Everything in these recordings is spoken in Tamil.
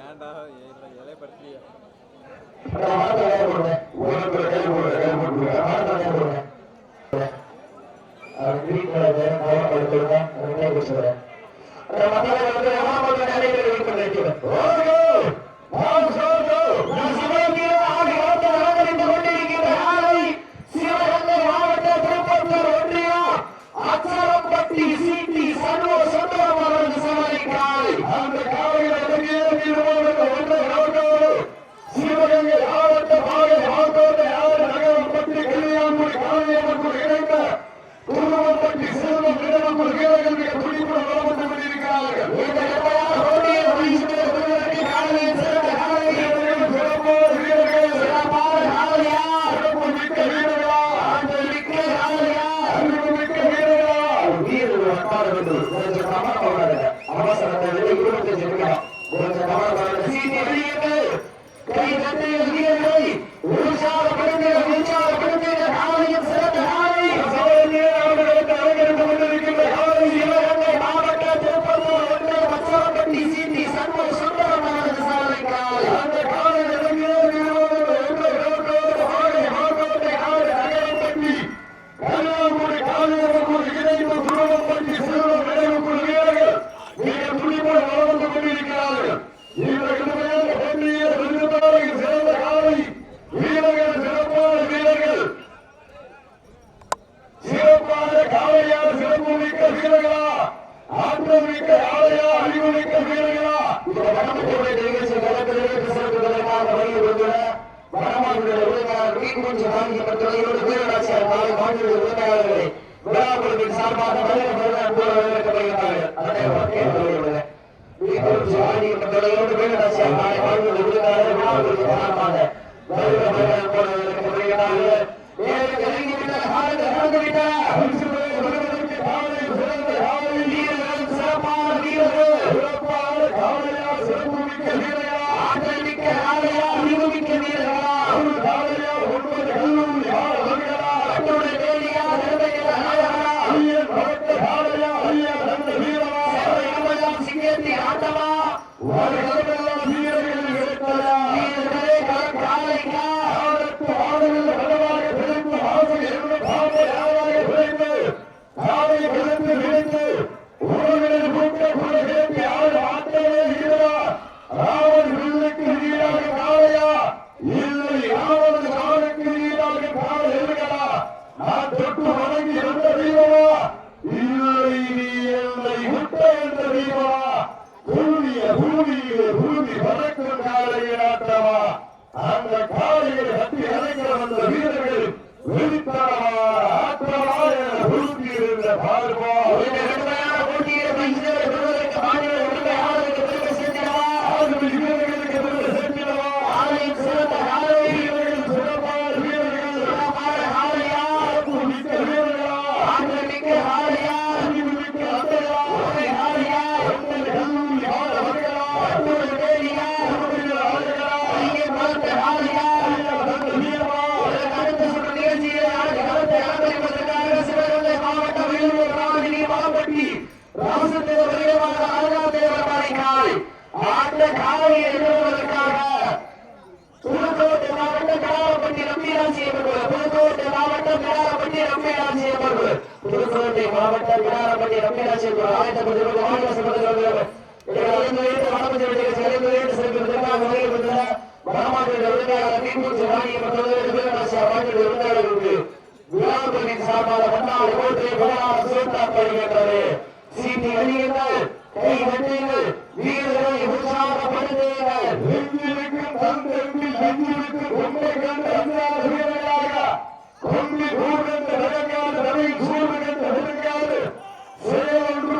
ஏன்டா இலை படுத்தியா ரெண்டாவது Vamos மாவட்ட வழியில் கொண்டுள்ள வடமாநில உரிமையாளர் வீட்டுமன் சாமிக்கப்பட்ட துறையோடு பேரராசியார் மாலை மாநில உரிமையாளர்களை விழா குழுவின் சார்பாக மதுரை மருந்தார் போல வரவேற்கப்படுகிறார்கள் அதனை வீட்டுமன் சாமிக்கப்பட்ட துறையோடு பேரராசியார் மாலை மாநில உரிமையாளர் விழா குழுவின் சார்பாக மதுரை மருந்தார் போல வரவேற்கப்படுகிறார்கள் சேர்த்து ஆட்டவா ஒரு भर ரம்பிடாசி அவர்கள் புதுக்கோட்டை மாவட்ட வினாரப்பட்டி ரம்பிடாசி அவர்கள் ஆயிரத்தி பத்து மாநில சம்பந்தம் சீட்டி வெளியீர்கள் கை வெட்டுங்கள் வீரர்களை உற்சாகப்படுத்துங்கள் எங்கிருக்கும் தந்திருக்கும் எங்கிருக்கும் உண்மை கண்டு ஒன்று கூடுகின்ற விளங்காது ரவி கூடுகின்ற விளங்காது செயல் ஒன்று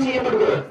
செய்யப்படுகிறது.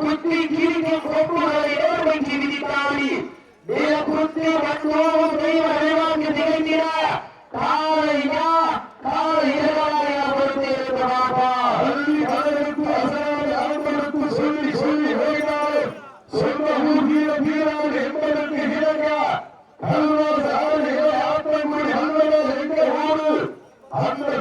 ಕುರ್ತಿ ಜೀವಿಗೆ ಕೊಟ್ಟು ದೇವರನ್ನು ಜೀವಿತಾಳಿ ದೇವ ಕುರ್ತಿ ಮತ್ತು ದೈವ ಅರಿವಾಗಿ ನಿಗದಿರ ಕಾಳಯ್ಯ ಕಾಳಯ್ಯರಾಯ ಬರುತ್ತೆ ಬಾಬಾ ಅಲ್ಲಿ ಬರಬೇಕು ಅಸರಾಗಿ ಆಡುವರಕ್ಕೂ ಸುಳ್ಳಿ ಸುಳ್ಳಿ ಹೋಗಿದ್ದಾರೆ ಸ್ವಲ್ಪ ಹೂಗಿರ ಬೀರಾಗಿ ಹೆಬ್ಬರಕ್ಕೆ ಹಿರಗ ಹಲ್ವಾ ಸಾವಿರ ಆಟ ಮಾಡಿ ಹಲ್ವರ ಹೆಂಗೆ ಹೋಡು ಅಂದ್ರೆ